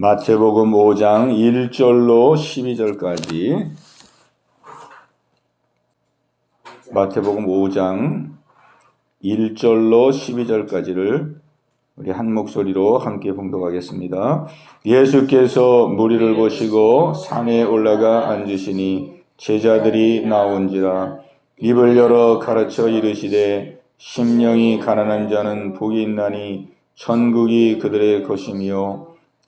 마태복음 5장 1절로 12절까지 마태복음 5장 1절로 12절까지를 우리 한 목소리로 함께 봉독하겠습니다. 예수께서 무리를 보시고 산에 올라가 앉으시니 제자들이 나온지라 입을 열어 가르쳐 이르시되 심령이 가난한 자는 복이 있나니 천국이 그들의 것이며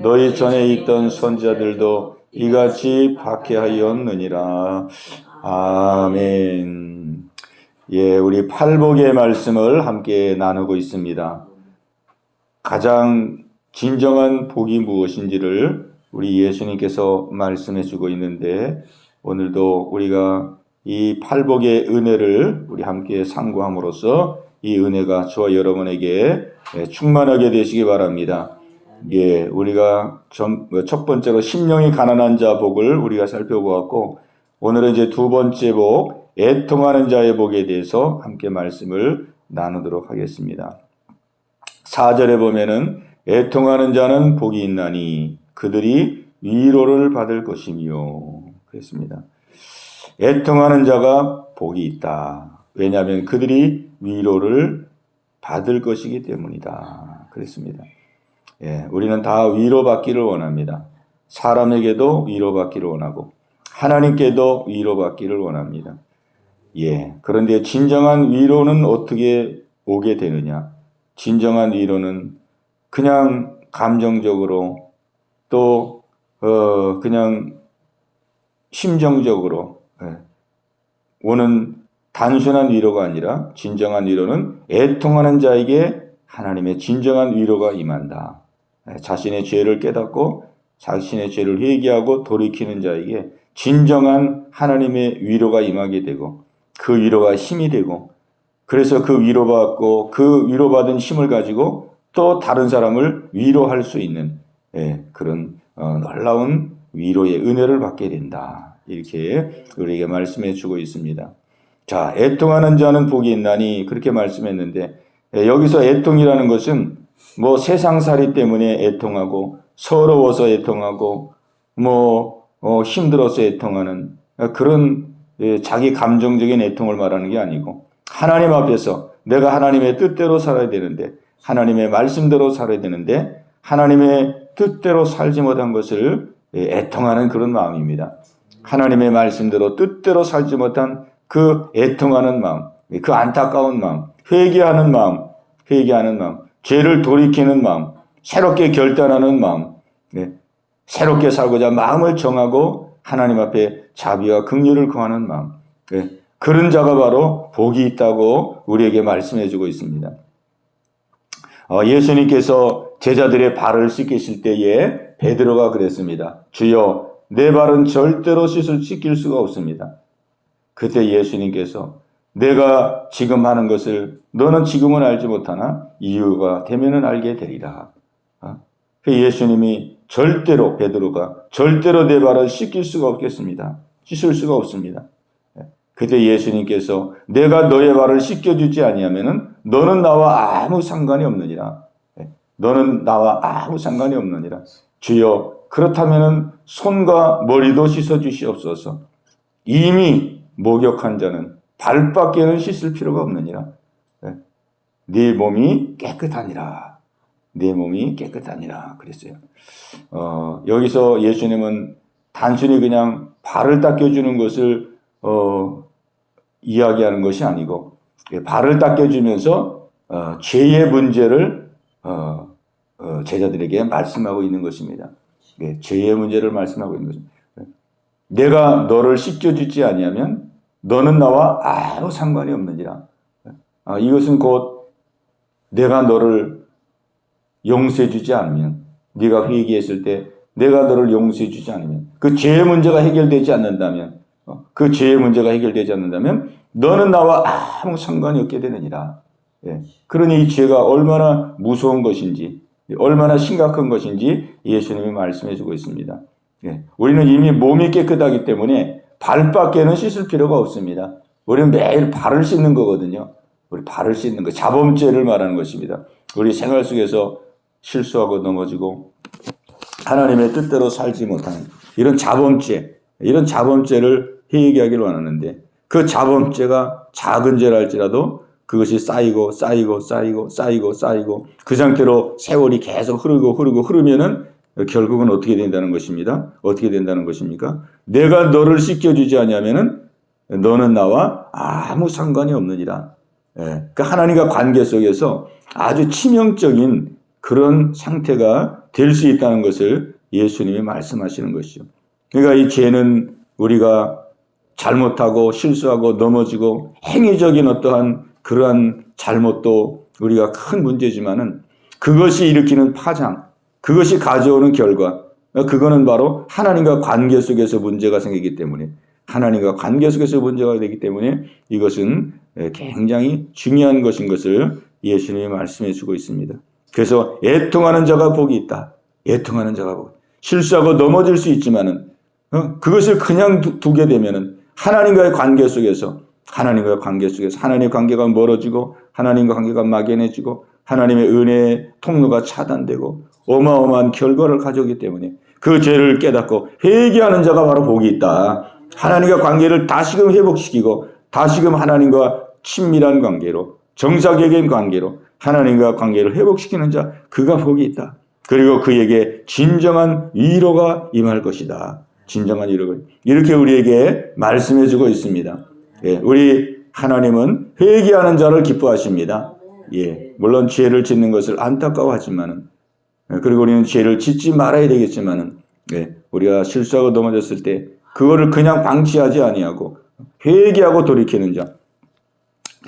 너희 전에 있던 선자들도 이같이 박해하였느니라 아멘 예, 우리 팔복의 말씀을 함께 나누고 있습니다. 가장 진정한 복이 무엇인지를 우리 예수님께서 말씀해 주고 있는데 오늘도 우리가 이 팔복의 은혜를 우리 함께 상고함으로써 이 은혜가 저와 여러분에게 충만하게 되시기 바랍니다. 예, 우리가 첫 번째로 심령이 가난한 자 복을 우리가 살펴보았고 오늘은 이제 두 번째 복 애통하는 자의 복에 대해서 함께 말씀을 나누도록 하겠습니다. 4절에 보면은 애통하는 자는 복이 있나니 그들이 위로를 받을 것이며 그랬습니다. 애통하는 자가 복이 있다. 왜냐하면 그들이 위로를 받을 것이기 때문이다. 그랬습니다. 예, 우리는 다 위로받기를 원합니다. 사람에게도 위로받기를 원하고 하나님께도 위로받기를 원합니다. 예. 그런데 진정한 위로는 어떻게 오게 되느냐? 진정한 위로는 그냥 감정적으로 또, 어, 그냥 심정적으로 예. 오는 단순한 위로가 아니라 진정한 위로는 애통하는 자에게 하나님의 진정한 위로가 임한다. 예. 자신의 죄를 깨닫고 자신의 죄를 회개하고 돌이키는 자에게 진정한 하나님의 위로가 임하게 되고 그 위로가 힘이 되고 그래서 그 위로받고 그 위로받은 힘을 가지고 또 다른 사람을 위로할 수 있는 예, 그런 어, 놀라운 위로의 은혜를 받게 된다. 이렇게 우리에게 말씀해 주고 있습니다. 자, 애통하는 자는 복이 있나니 그렇게 말씀했는데 예, 여기서 애통이라는 것은 뭐 세상살이 때문에 애통하고 서러워서 애통하고 뭐 어, 힘들어서 애통하는 그런 예, 자기 감정적인 애통을 말하는 게 아니고 하나님 앞에서 내가 하나님의 뜻대로 살아야 되는데 하나님의 말씀대로 살아야 되는데 하나님의 뜻대로 살지 못한 것을 예, 애통하는 그런 마음입니다. 하나님의 말씀대로 뜻대로 살지 못한 그 애통하는 마음, 그 안타까운 마음, 회개하는 마음, 회개하는 마음, 죄를 돌이키는 마음, 새롭게 결단하는 마음, 네. 새롭게 살고자 마음을 정하고 하나님 앞에 자비와 긍휼을 구하는 마음. 네. 그런 자가 바로 복이 있다고 우리에게 말씀해 주고 있습니다. 어, 예수님께서 제자들의 발을 씻기실 때에 베드로가 그랬습니다. 주여 내 발은 절대로 씻을 씻길 수가 없습니다. 그때 예수님께서 내가 지금 하는 것을 너는 지금은 알지 못하나 이유가 되면은 알게 되리라. 어? 그 예수님이 절대로 베드로가 절대로 내 발을 씻길 수가 없겠습니다. 씻을 수가 없습니다. 예. 그때 예수님께서 내가 너의 발을 씻겨주지 아니하면은 너는 나와 아무 상관이 없느니라. 예. 너는 나와 아무 상관이 없느니라. 주여 그렇다면은 손과 머리도 씻어 주시옵소서. 이미 목욕한 자는 발밖에는 씻을 필요가 없느니라. 예. 네 몸이 깨끗하니라. 네 몸이 깨끗하니라 그랬어요. 어, 여기서 예수님은 단순히 그냥 발을 닦여주는 것을 어, 이야기하는 것이 아니고 예, 발을 닦여주면서 어, 죄의 문제를 어, 어, 제자들에게 말씀하고 있는 것입니다. 예, 죄의 문제를 말씀하고 있는 것입니다. 예. 내가 너를 씻겨주지 아니하면 너는 나와 아무 상관이 없느니라. 아, 이것은 곧 내가 너를 용서해 주지 않으면 네가 회개했을 때 내가 너를 용서해 주지 않으면 그 죄의 문제가 해결되지 않는다면 어, 그 죄의 문제가 해결되지 않는다면 너는 나와 아무 상관이 없게 되느니라. 예. 그러니 이 죄가 얼마나 무서운 것인지 얼마나 심각한 것인지 예수님이 말씀해 주고 있습니다. 예. 우리는 이미 몸이 깨끗하기 때문에 발밖에는 씻을 필요가 없습니다. 우리는 매일 발을 씻는 거거든요. 우리 발을 씻는 거, 자범죄를 말하는 것입니다. 우리 생활 속에서 실수하고 넘어지고 하나님의 뜻대로 살지 못하는 이런 자범죄, 이런 자범죄를 회개하기를 원하는데 그 자범죄가 작은 죄랄지라도 그것이 쌓이고 쌓이고 쌓이고 쌓이고 쌓이고 그 상태로 세월이 계속 흐르고 흐르고 흐르면은 결국은 어떻게 된다는 것입니다. 어떻게 된다는 것입니까? 내가 너를 씻겨주지 않냐면은 너는 나와 아무 상관이 없느니라. 예. 그 하나님과 관계 속에서 아주 치명적인 그런 상태가 될 수 있다는 것을 예수님이 말씀하시는 것이죠. 그러니까 이 죄는 우리가 잘못하고 실수하고 넘어지고 행위적인 어떠한 그러한 잘못도 우리가 큰 문제지만은 그것이 일으키는 파장, 그것이 가져오는 결과, 그거는 바로 하나님과 관계 속에서 문제가 생기기 때문에 하나님과 관계 속에서 문제가 되기 때문에 이것은 굉장히 중요한 것인 것을 예수님이 말씀해 주고 있습니다. 그래서 애통하는 자가 복이 있다. 애통하는 자가 복. 실수하고 넘어질 수 있지만은 어? 그것을 그냥 두, 두게 되면은 하나님과의 관계 속에서 하나님과의 관계 속에서 하나님의 관계가 멀어지고 하나님과 관계가 막연해지고 하나님의 은혜의 통로가 차단되고 어마어마한 결과를 가져오기 때문에 그 죄를 깨닫고 회개하는 자가 바로 복이 있다. 하나님과 관계를 다시금 회복시키고 다시금 하나님과 친밀한 관계로 정상적인 관계로 하나님과 관계를 회복시키는 자 그가 복이 있다. 그리고 그에게 진정한 위로가 임할 것이다. 진정한 위로가 이렇게 우리에게 말씀해 주고 있습니다. 예, 우리 하나님은 회개하는 자를 기뻐하십니다. 예, 물론 죄를 짓는 것을 안타까워하지만은 예, 그리고 우리는 죄를 짓지 말아야 되겠지만은 예, 우리가 실수하고 넘어졌을 때 그거를 그냥 방치하지 아니하고 회개하고 돌이키는 자,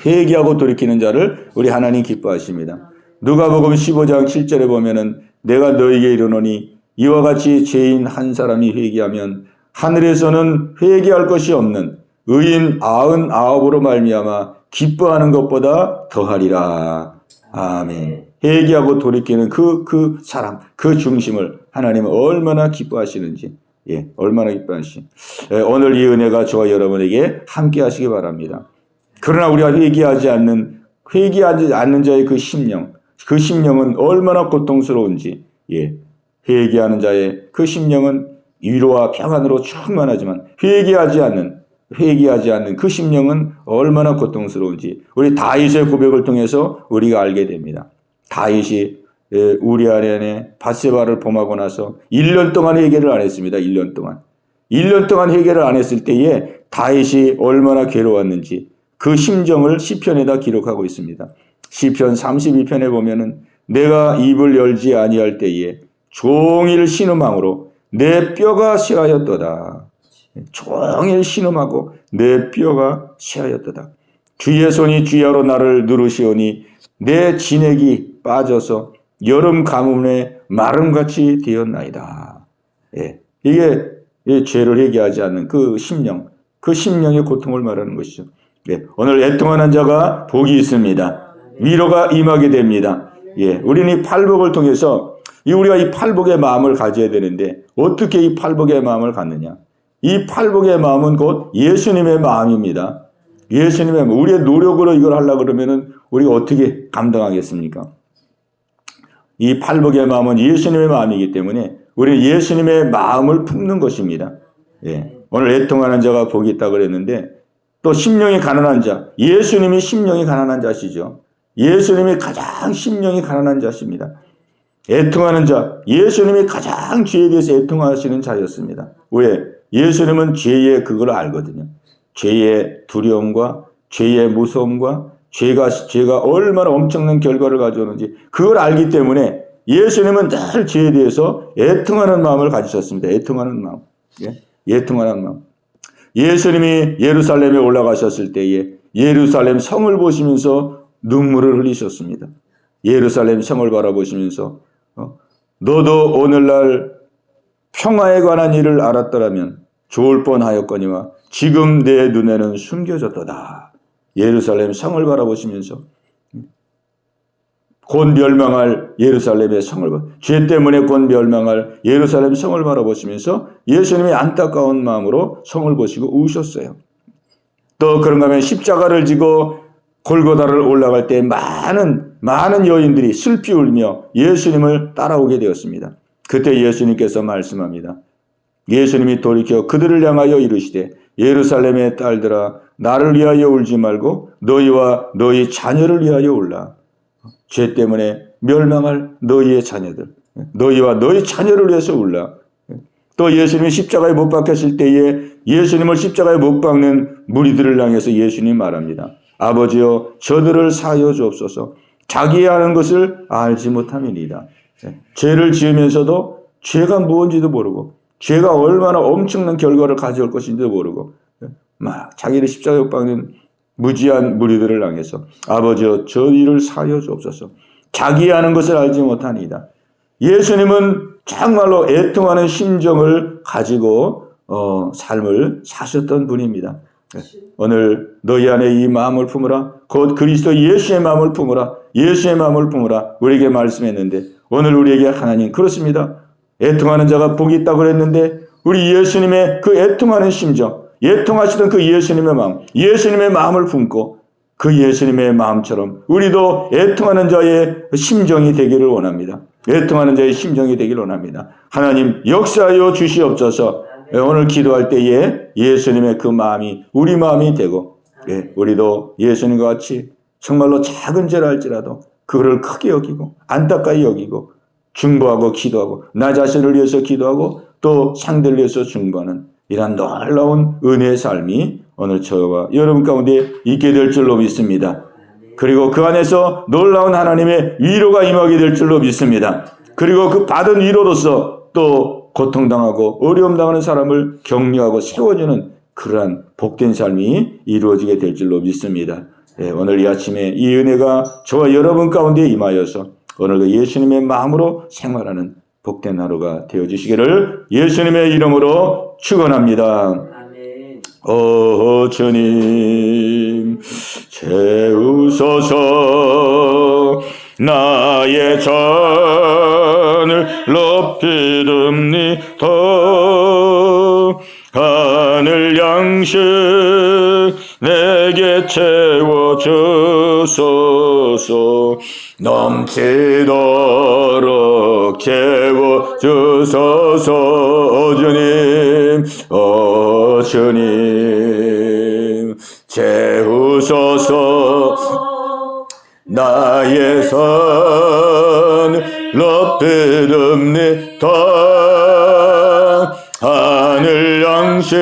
회개하고 돌이키는 자를 우리 하나님 기뻐하십니다. 누가복음 15장 7절에 보면은 내가 너에게 이르노니 이와 같이 죄인 한 사람이 회개하면 하늘에서는 회개할 것이 없는 의인 아흔 아홉으로 말미암아 기뻐하는 것보다 더하리라. 아멘. 회개하고 돌이키는 그, 그 사람, 그 중심을 하나님은 얼마나 기뻐하시는지, 예, 얼마나 기뻐하시. 예, 오늘 이 은혜가 저와 여러분에게 함께 하시기 바랍니다. 그러나 우리가 회개하지 않는, 회개하지 않는 자의 그 심령, 그 심령은 얼마나 고통스러운지, 예, 회개하는 자의 그 심령은 위로와 평안으로 충만하지만 회개하지 않는 회개하지 않는 그 심령은 얼마나 고통스러운지 우리 다윗의 고백을 통해서 우리가 알게 됩니다. 다윗이 우리 안에 바세바를 범하고 나서 1년 동안 회개를 안 했습니다. 1년 동안. 1년 동안 회개를 안 했을 때에 다윗이 얼마나 괴로웠는지 그 심정을 시편에다 기록하고 있습니다. 시편 32편에 보면은 내가 입을 열지 아니할 때에 종일 신음함으로 내 뼈가 시하였도다. 종일 신음하고 내 뼈가 시하였도다. 주의 손이 주야로 나를 누르시오니 내 진액이 빠져서 여름 가뭄에 마름같이 되었나이다. 예, 이게 죄를 회개하지 않는 그 심령, 그 심령의 고통을 말하는 것이죠. 예, 오늘 애통하는 자가 복이 있습니다. 위로가 임하게 됩니다. 예, 우리는 이 팔복을 통해서 이 우리가 이 팔복의 마음을 가져야 되는데 어떻게 이 팔복의 마음을 갖느냐? 이 팔복의 마음은 곧 예수님의 마음입니다. 예수님의. 우리의 노력으로 이걸 하려 그러면은 우리가 어떻게 감당하겠습니까? 이 팔복의 마음은 예수님의 마음이기 때문에 우리 예수님의 마음을 품는 것입니다. 예. 오늘 애통하는 자가 복이 있다 그랬는데 또 심령이 가난한 자, 예수님이 심령이 가난한 자시죠. 예수님이 가장 심령이 가난한 자십니다. 애통하는 자, 예수님이 가장 죄에 대해서 애통하시는 자였습니다. 왜? 예수님은 죄의 그걸 알거든요. 죄의 두려움과 죄의 무서움과 죄가 죄가 얼마나 엄청난 결과를 가져오는지 그걸 알기 때문에 예수님은 늘 죄에 대해서 애통하는 마음을 가지셨습니다. 애통하는 마음. 예? 애통하는 마음. 예수님이 예루살렘에 올라가셨을 때에 예루살렘 성을 보시면서 눈물을 흘리셨습니다. 예루살렘 성을 바라보시면서 어? 너도 오늘날 평화에 관한 일을 알았더라면 좋을 뻔하였거니와 지금 내 눈에는 숨겨졌도다. 예루살렘 성을 바라보시면서 곧 멸망할 예루살렘의 성을 봐- 죄 때문에 곧 멸망할 예루살렘 성을 바라보시면서 예수님이 안타까운 마음으로 성을 보시고 우셨어요. 또 그런가 하면 십자가를 지고 골고다를 올라갈 때 많은 많은 여인들이 슬피 울며 예수님을 따라오게 되었습니다. 그때 예수님께서 말씀합니다. 예수님이 돌이켜 그들을 향하여 이르시되 예루살렘의 딸들아 나를 위하여 울지 말고 너희와 너희 자녀를 위하여 울라. 죄 때문에 멸망할 너희의 자녀들, 너희와 너희 자녀를 위해서 울라. 또 예수님이 십자가에 못 박혔을 때에 예수님을 십자가에 못 박는 무리들을 향해서 예수님 말합니다. 아버지여 저들을 사여 주옵소서. 자기 하는 것을 알지 못함이니이다. 죄를 지으면서도 죄가 무엇인지도 모르고 죄가 얼마나 엄청난 결과를 가져올 것인지도 모르고 막 자기를 십자가에 못 박는 무지한 무리들을 향해서 아버지여 저희를 사여 주옵소서. 자기 하는 것을 알지 못하니이다. 예수님은 정말로 애통하는 심정을 가지고 어, 삶을 사셨던 분입니다. 네. 오늘 너희 안에 이 마음을 품으라. 곧 그리스도 예수의 마음을 품으라. 예수의 마음을 품으라. 우리에게 말씀했는데 오늘 우리에게 하나님 그렇습니다. 애통하는 자가 복이 있다고 그랬는데 우리 예수님의 그 애통하는 심정, 애통하시던 그 예수님의 마음, 예수님의 마음을 품고 그 예수님의 마음처럼 우리도 애통하는 자의 심정이 되기를 원합니다. 애통하는 자의 심정이 되기를 원합니다. 하나님 역사하여 주시옵소서. 예, 오늘 기도할 때에 예수님의 그 마음이 우리 마음이 되고 예, 우리도 예수님과 같이 정말로 작은 죄를 할지라도 그거를 크게 여기고 안타까이 여기고 중보하고 기도하고 나 자신을 위해서 기도하고 또 상대를 위해서 중보하는 이러한 놀라운 은혜의 삶이 오늘 저와 여러분 가운데 있게 될 줄로 믿습니다. 그리고 그 안에서 놀라운 하나님의 위로가 임하게 될 줄로 믿습니다. 그리고 그 받은 위로로서 또 고통당하고 어려움 당하는 사람을 격려하고 세워주는 그러한 복된 삶이 이루어지게 될 줄로 믿습니다. 예, 오늘 이 아침에 이 은혜가 저와 여러분 가운데 임하여서 오늘도 예수님의 마음으로 생활하는 복된 하루가 되어주시기를 예수님의 이름으로 축원합니다. 아멘. 오 주님 채우소서 나의 잔을 높이듭니다 하늘 양식 내게 채워주소서 넘치도록 채워주소서 오 주님. 오 주님. 채우소서. 나의 선을 높이듭니다 하늘 양식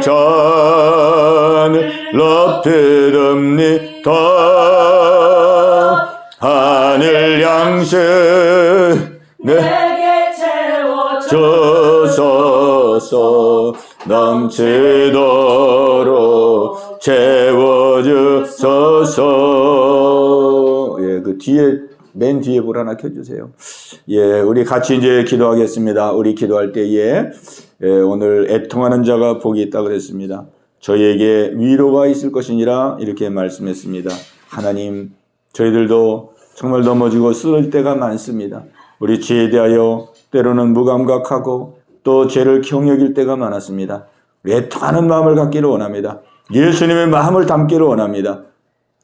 잔을 높이듭니다 하늘 양식 내 내게 채워줘 주소서 넘치도록 채워주소서 예, 그 뒤에 맨 뒤에 불 하나 켜주세요. 예, 우리 같이 이제 기도하겠습니다. 우리 기도할 때에 예, 오늘 애통하는 자가 복이 있다 그랬습니다. 저희에게 위로가 있을 것이니라 이렇게 말씀했습니다. 하나님, 저희들도 정말 넘어지고 쓰러질 때가 많습니다. 우리 죄에 대하여 때로는 무감각하고 또 죄를 경여길 때가 많았습니다. 애통하는 마음을 갖기를 원합니다. 예수님의 마음을 담기를 원합니다.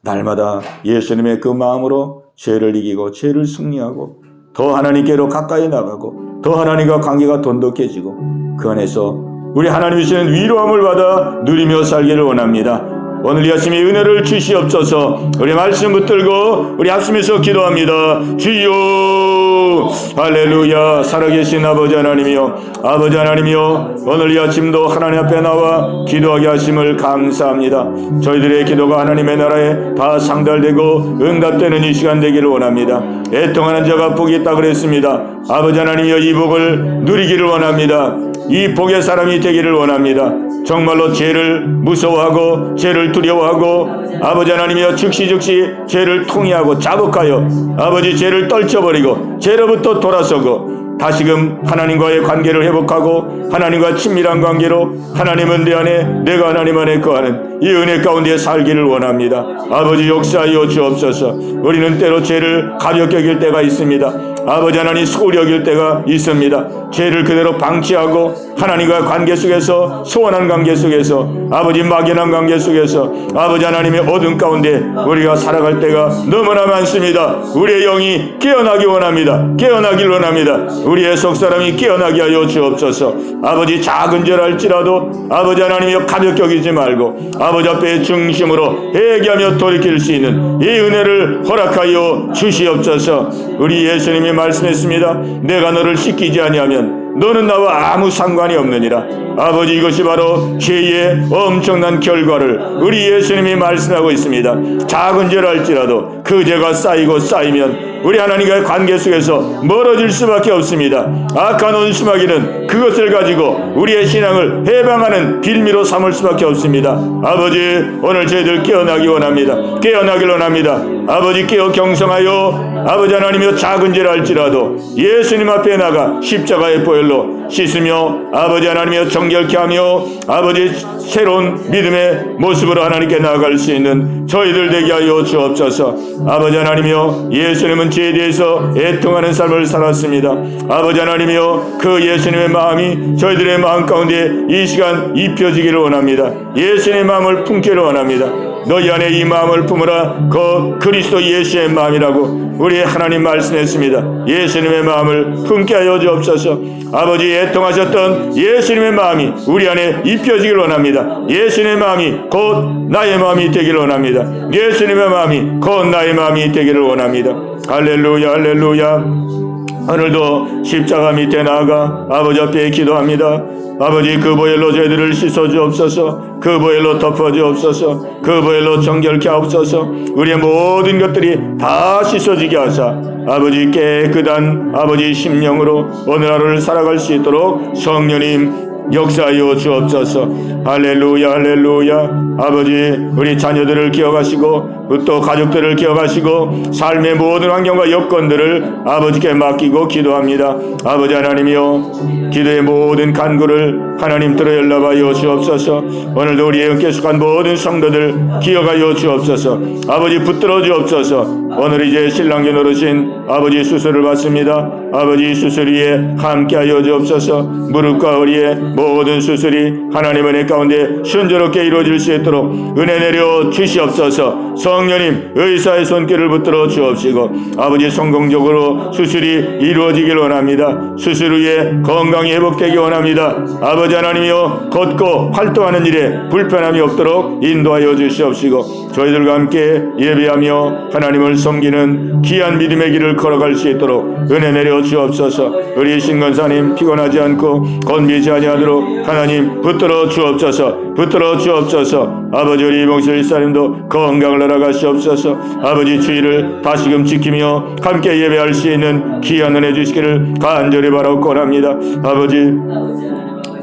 날마다 예수님의 그 마음으로 죄를 이기고 죄를 승리하고 더 하나님께로 가까이 나가고 더 하나님과 관계가 돈독해지고 그 안에서 우리 하나님이 주시는 위로함을 받아 누리며 살기를 원합니다. 오늘 이 아침에 은혜를 주시옵소서. 우리 말씀 붙들고 우리 합심해서 기도합니다. 주여 할렐루야. 살아계신 아버지 하나님이여 아버지 하나님이여 오늘 이 아침도 하나님 앞에 나와 기도하게 하심을 감사합니다. 저희들의 기도가 하나님의 나라에 다 상달되고 응답되는 이 시간 되기를 원합니다. 애통하는 자가 복이 있다 그랬습니다. 아버지 하나님이여 이 복을 누리기를 원합니다 이 복의 사람이 되기를 원합니다. 정말로 죄를 무서워하고 죄를 두려워하고 아버지 하나님이여 즉시 즉시 죄를 통회하고 자복하여 아버지 죄를 떨쳐버리고 죄로부터 돌아서고 다시금 하나님과의 관계를 회복하고 하나님과 친밀한 관계로 하나님은 내 안에 내가 하나님 안에 거하는 이 은혜 가운데 살기를 원합니다. 아버지 역사하여 주옵소서. 우리는 때로 죄를 가볍게 여길 때가 있습니다. 아버지 하나님 소홀히 여길 때가 있습니다. 죄를 그대로 방치하고 하나님과 관계 속에서 소원한 관계 속에서 아버지 막연한 관계 속에서 아버지 하나님의 어둠 가운데 우리가 살아갈 때가 너무나 많습니다. 우리의 영이 깨어나기 원합니다. 깨어나길 원합니다. 우리의 속사람이 깨어나게 하여 주옵소서. 아버지 작은 죄를 할지라도 아버지 하나님이여 가볍게 여기지 말고 아버지 앞에 중심으로 회개하며 돌이킬 수 있는 이 은혜를 허락하여 주시옵소서. 우리 예수님이 말씀했습니다. 내가 너를 씻기지 아니하면 너는 나와 아무 상관이 없느니라. 아버지 이것이 바로 죄의 엄청난 결과를 우리 예수님이 말씀하고 있습니다. 작은 죄를 할지라도 그 죄가 쌓이고 쌓이면 우리 하나님과의 관계 속에서 멀어질 수밖에 없습니다. 악한 원수마귀는 그것을 가지고 우리의 신앙을 해방하는 빌미로 삼을 수밖에 없습니다. 아버지 오늘 저희들 깨어나기 원합니다. 깨어나길 원합니다. 아버지 깨어 경성하여 아버지 하나님이여 작은 죄를 할지라도 예수님 앞에 나가 십자가의 보혈로 씻으며 아버지 하나님이여 정결케 하며 아버지 새로운 믿음의 모습으로 하나님께 나아갈 수 있는 저희들 되게 하여 주옵소서 아버지 하나님이여 예수님은 죄에 대해서 애통하는 삶을 살았습니다. 아버지 하나님이여 그 예수님의 마음이 저희들의 마음 가운데 이 시간 입혀지기를 원합니다. 예수님의 마음을 품기를 원합니다 너희 안에 이 마음을 품으라 그 그리스도 예수의 마음이라고 우리 하나님 말씀했습니다. 예수님의 마음을 품게 하여 주옵소서. 아버지 애통하셨던 예수님의 마음이 우리 안에 입혀지길 원합니다. 예수님의 마음이 곧 나의 마음이 되기를 원합니다. 예수님의 마음이 곧 나의 마음이 되기를 원합니다. 할렐루야 할렐루야. 오늘도 십자가 밑에 나아가 아버지 앞에 기도합니다. 아버지 그 보혈로 저희들을 씻어 주옵소서. 그 보혈로 덮어 주옵소서. 그 보혈로 정결케 하옵소서. 우리의 모든 것들이 다 씻어지게 하사 아버지 깨끗한 아버지 심령으로 오늘 하루를 살아갈 수 있도록 성령님 역사하여 주옵소서. 할렐루야, 할렐루야. 아버지, 우리 자녀들을 기억하시고, 또 가족들을 기억하시고, 삶의 모든 환경과 여건들을 아버지께 맡기고 기도합니다. 아버지 하나님이여, 기도의 모든 간구를 하나님 들어 연락하여 주옵소서. 오늘도 우리의 은께 속한 모든 성도들 기억하여 주옵소서. 아버지 붙들어 주옵소서. 오늘 이제 신랑계 노릇인 아버지 수술을 받습니다. 아버지 수술 위에 함께하여 주옵소서. 무릎과 허리에 모든 수술이 하나님 은혜 가운데 순조롭게 이루어질 수 있도록 은혜 내려 주시옵소서. 성령님 의사의 손길을 붙들어 주옵시고 아버지 성공적으로 수술이 이루어지길 원합니다. 수술 후에 건강이 회복되기 원합니다. 아버지 하나님이여 걷고 활동하는 일에 불편함이 없도록 인도하여 주시옵시고 저희들과 함께 예배하며 하나님을 섬기는 귀한 믿음의 길을 걸어갈 수 있도록 은혜 내려 주옵소서. 우리 신건사님 피곤하지 않고 건비지 아니하도록 하나님 붙들어 주옵소서. 붙들어 주옵소서. 아버지 우리 이봉실 사님도 건강을 날아가시옵소서. 아버지 주의를 다시금 지키며 함께 예배할 수 있는 귀한 은혜 주시기를 간절히 바라고 합니다. 아버지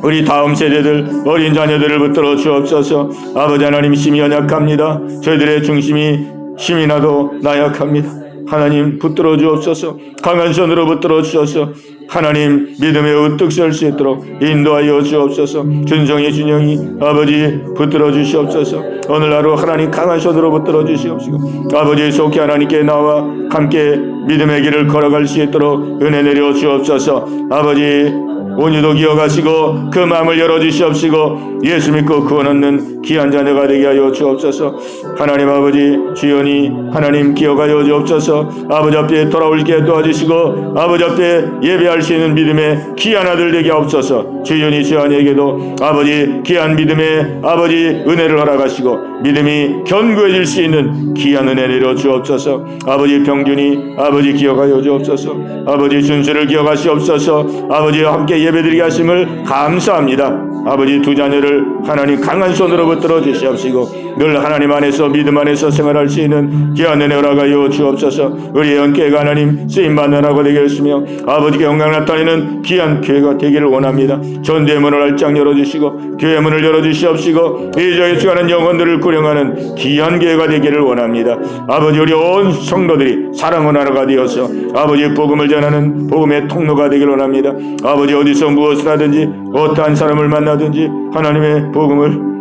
우리 다음 세대들 어린 자녀들을 붙들어 주옵소서 아버지 하나님 심히 연약합니다 저희들의 중심이 힘이 나도 나약합니다 하나님 붙들어 주옵소서. 강한 손으로 붙들어 주셔서. 하나님 믿음에 우뚝 설 수 있도록 인도하여 주옵소서. 준성의 준영이 아버지 붙들어 주시옵소서. 오늘 하루 하나님 강한 손으로 붙들어 주시옵시고 아버지 속히 하나님께 나와 함께 믿음의 길을 걸어갈 수 있도록 은혜 내려 주옵소서. 아버지 온유도 기억하시고 그 마음을 열어주시옵시고 예수 믿고 구원 얻는 귀한 자녀가 되게 하여 주옵소서. 하나님 아버지 주연이 하나님 기억하여 주옵소서. 아버지 앞에 돌아올게 도와주시고 아버지 앞에 예배할 수 있는 믿음의 귀한 아들 되게 하옵소서. 주연이 주연에게도 아버지 귀한 믿음의 아버지 은혜를 허락하시고 믿음이 견고해질 수 있는 귀한 은혜 내려 주옵소서. 아버지 병준이 아버지 기억하여 주옵소서. 아버지 준수를 기억하시옵소서. 아버지와 함께 예배드리게 하심을 감사합니다. 아버지 두 자녀를 하나님 강한 손으로 붙들어 주시옵시고 늘 하나님 안에서 믿음 안에서 생활할 수 있는 귀한 은혜 허락하여 주옵소서. 우리의 연계가 하나님 쓰임받는 하고 되게 하시며 아버지께 영광 나타내는 귀한 교회가 되기를 원합니다. 전대의 문을 알짝 열어주시고 교회 문을 열어주시옵시고 이 저에 수가는 영혼들을 구령하는 귀한 교회가 되기를 원합니다. 아버지 우리 온 성도들이 사랑을 하나가 되어서 아버지 복음을 전하는 복음의 통로가 되기를 원합니다. 아버지 어디 서 무엇을 하든지 어떠한 사람을 만나든지 하나님의 복음을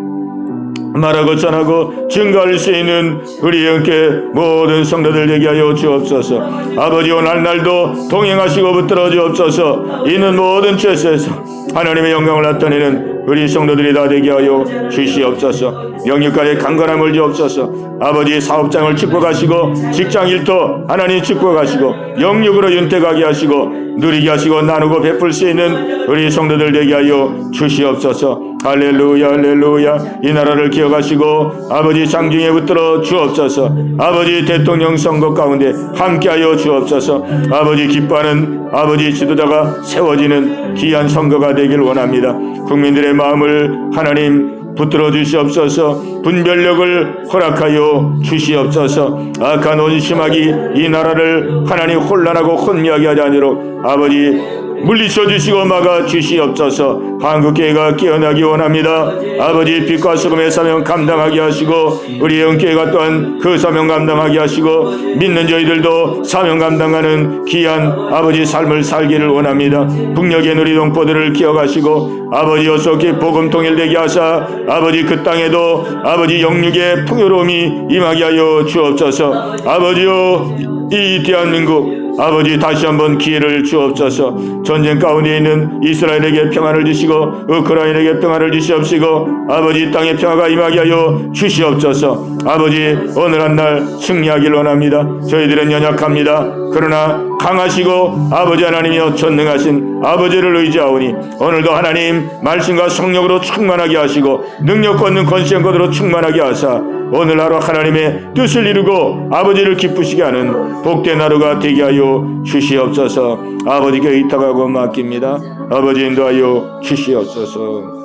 말하고 전하고 증거할 수 있는 우리 영께 모든 성도들 되게 하여 주옵소서. 아버지 오늘 날도 동행하시고 붙들어 주옵소서. 있는 모든 죄에서 하나님의 영광을 나타내는 우리 성도들이 다 되게 하여 주시옵소서. 영육간의 강건함을 주옵소서. 아버지 사업장을 축복하시고 직장 일터 하나님 축복하시고 영육으로 윤택하게 하시고 누리게 하시고 나누고 베풀 수 있는 우리 성도들 되게 하여 주시옵소서. 할렐루야 할렐루야. 이 나라를 기억 하시고 아버지 장중에 붙들어 주옵소서. 아버지 대통령 선거 가운데 함께하여 주옵소서. 아버지 기뻐하는 아버지 지도자가 세워지는 귀한 선거가 되길 원합니다. 국민들의 마음을 하나님 붙들어 주시옵소서. 분별력을 허락하여 주시옵소서. 악한 온심하기 이 나라를 하나님 혼란하고 혼미하게 하지 아니로 아버지 물리쳐 주시고 막아 주시옵소서 한국교회가 깨어나기 원합니다. 아버지 빛과 소금의 사명 감당하게 하시고 우리 영교회가 또한 그 사명 감당하게 하시고 믿는 저희들도 사명 감당하는 귀한 아버지 삶을 살기를 원합니다. 북녘의 누리 동포들을 기억하시고 아버지 어속히 복음 통일되게 하사 아버지 그 땅에도 아버지 영육의 풍요로움이 임하게 하여 주옵소서. 아버지요 이 대한민국 아버지 다시 한번 기회를 주옵소서 전쟁 가운데 있는 이스라엘에게 평안을 주시고 우크라이나에게 평안을 주시옵시고 아버지 이 땅에 평화가 임하게 하여 주시옵소서 아버지 오늘 한 날 승리하길 원합니다 저희들은 연약합니다 그러나 강하시고 아버지 하나님이여 전능하신 아버지를 의지하오니 오늘도 하나님 말씀과 성령으로 충만하게 하시고 능력과 있는 권세한 것으로 충만하게 하사 오늘 하루 하나님의 뜻을 이루고 아버지를 기쁘시게 하는 복된 하루가 되게 하여 주시옵소서. 아버지께 의탁하고 맡깁니다. 아버지 인도하여 주시옵소서